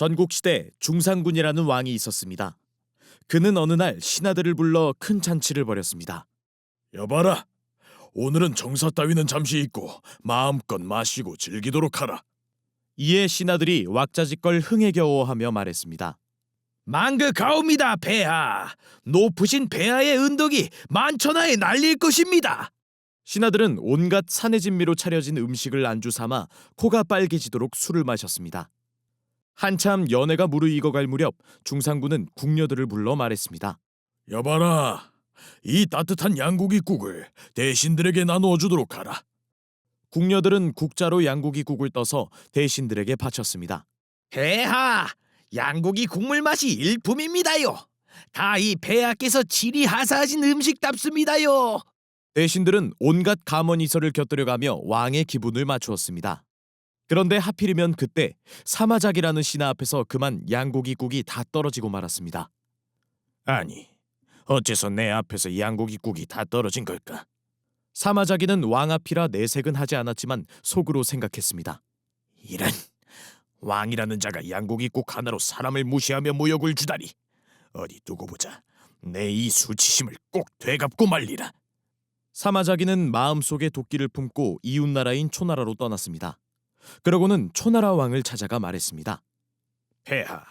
전국시대 중상군이라는 왕이 있었습니다. 그는 어느 날 신하들을 불러 큰 잔치를 벌였습니다. 여봐라, 오늘은 정사 따위는 잠시 잊고 마음껏 마시고 즐기도록 하라. 이에 신하들이 왁자지껄 흥에 겨워하며 말했습니다. 망극하옵니다, 폐하. 높으신 폐하의 은덕이 만천하에 날릴 것입니다. 신하들은 온갖 산의 진미로 차려진 음식을 안주 삼아 코가 빨개지도록 술을 마셨습니다. 한참 연회가 무르익어갈 무렵 중상군은 궁녀들을 불러 말했습니다. 여봐라, 이 따뜻한 양고기국을 대신들에게 나누어 주도록 하라. 궁녀들은 국자로 양고기 국을 떠서 대신들에게 바쳤습니다. 폐하, 양고기 국물 맛이 일품입니다요. 다이 폐하께서 질이 하사하신 음식답습니다요. 대신들은 온갖 감언이설을 곁들여가며 왕의 기분을 맞추었습니다. 그런데 하필이면 그때 사마작이라는 신하 앞에서 그만 양고기국이 다 떨어지고 말았습니다. 아니, 어째서 내 앞에서 양고기국이 다 떨어진 걸까? 사마자기는 왕 앞이라 내색은 하지 않았지만 속으로 생각했습니다. 이런 왕이라는 자가 양고기국 하나로 사람을 무시하며 모욕을 주다니. 어디 두고 보자. 내 이 수치심을 꼭 되갚고 말리라. 사마자기는 마음속에 도끼를 품고 이웃 나라인 초나라로 떠났습니다. 그러고는 초나라 왕을 찾아가 말했습니다. 폐하,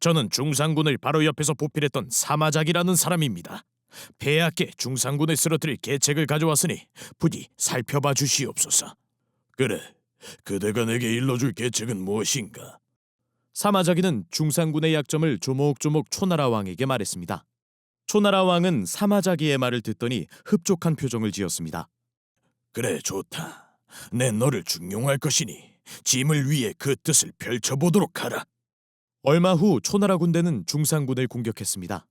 저는 중상군을 바로 옆에서 보필했던 사마작이라는 사람입니다. 폐하께 중상군을 쓰러뜨릴 계책을 가져왔으니 부디 살펴봐 주시옵소서. 그래, 그대가 내게 일러줄 계책은 무엇인가? 사마자기는 중상군의 약점을 조목조목 초나라 왕에게 말했습니다. 초나라 왕은 사마자기의 말을 듣더니 흡족한 표정을 지었습니다. 그래, 좋다. 내 너를 중용할 것이니 짐을 위해 그 뜻을 펼쳐보도록 하라. 얼마 후 초나라 군대는 중상군을 공격했습니다.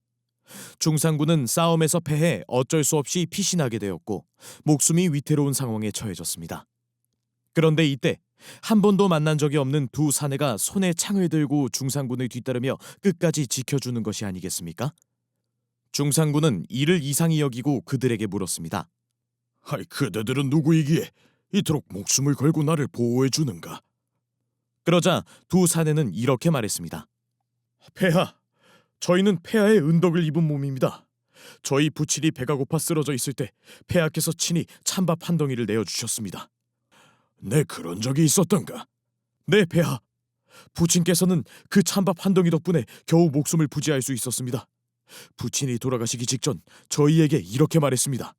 중상군은 싸움에서 패해 어쩔 수 없이 피신하게 되었고 목숨이 위태로운 상황에 처해졌습니다. 그런데 이때 한 번도 만난 적이 없는 두 사내가 손에 창을 들고 중상군을 뒤따르며 끝까지 지켜주는 것이 아니겠습니까? 중상군은 이를 이상히 여기고 그들에게 물었습니다. 하이, 그대들은 누구이기에 이토록 목숨을 걸고 나를 보호해 주는가? 그러자 두 사내는 이렇게 말했습니다. 폐하, 저희는 폐하의 은덕을 입은 몸입니다. 저희 부친이 배가 고파 쓰러져 있을 때 폐하께서 친히 찬밥 한 덩이를 내어 주셨습니다. 내 그런 적이 있었던가? 네, 폐하. 부친께서는 그 찬밥 한 덩이 덕분에 겨우 목숨을 부지할 수 있었습니다. 부친이 돌아가시기 직전 저희에게 이렇게 말했습니다.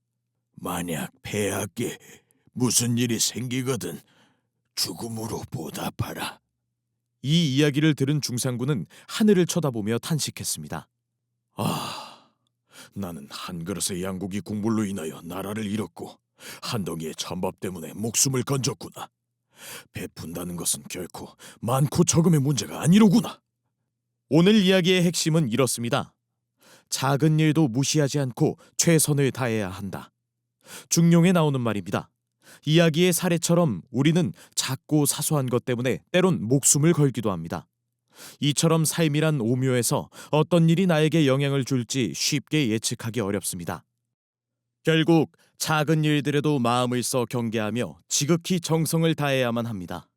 만약 폐하께 무슨 일이 생기거든 죽음으로 보답하라. 이 이야기를 들은 중상군은 하늘을 쳐다보며 탄식했습니다. 아, 나는 한 그릇의 양고기 국물로 인하여 나라를 잃었고 한 덩이의 찬밥 때문에 목숨을 건졌구나. 베푼다는 것은 결코 많고 적음의 문제가 아니로구나. 오늘 이야기의 핵심은 이렇습니다. 작은 일도 무시하지 않고 최선을 다해야 한다. 중용에 나오는 말입니다. 이야기의 사례처럼 우리는 작고 사소한 것 때문에 때론 목숨을 걸기도 합니다. 이처럼 삶이란 오묘해서 어떤 일이 나에게 영향을 줄지 쉽게 예측하기 어렵습니다. 결국 작은 일들에도 마음을 써 경계하며 지극히 정성을 다해야만 합니다.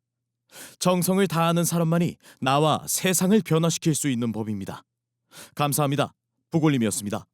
정성을 다하는 사람만이 나와 세상을 변화시킬 수 있는 법입니다. 감사합니다. 부골님이었습니다.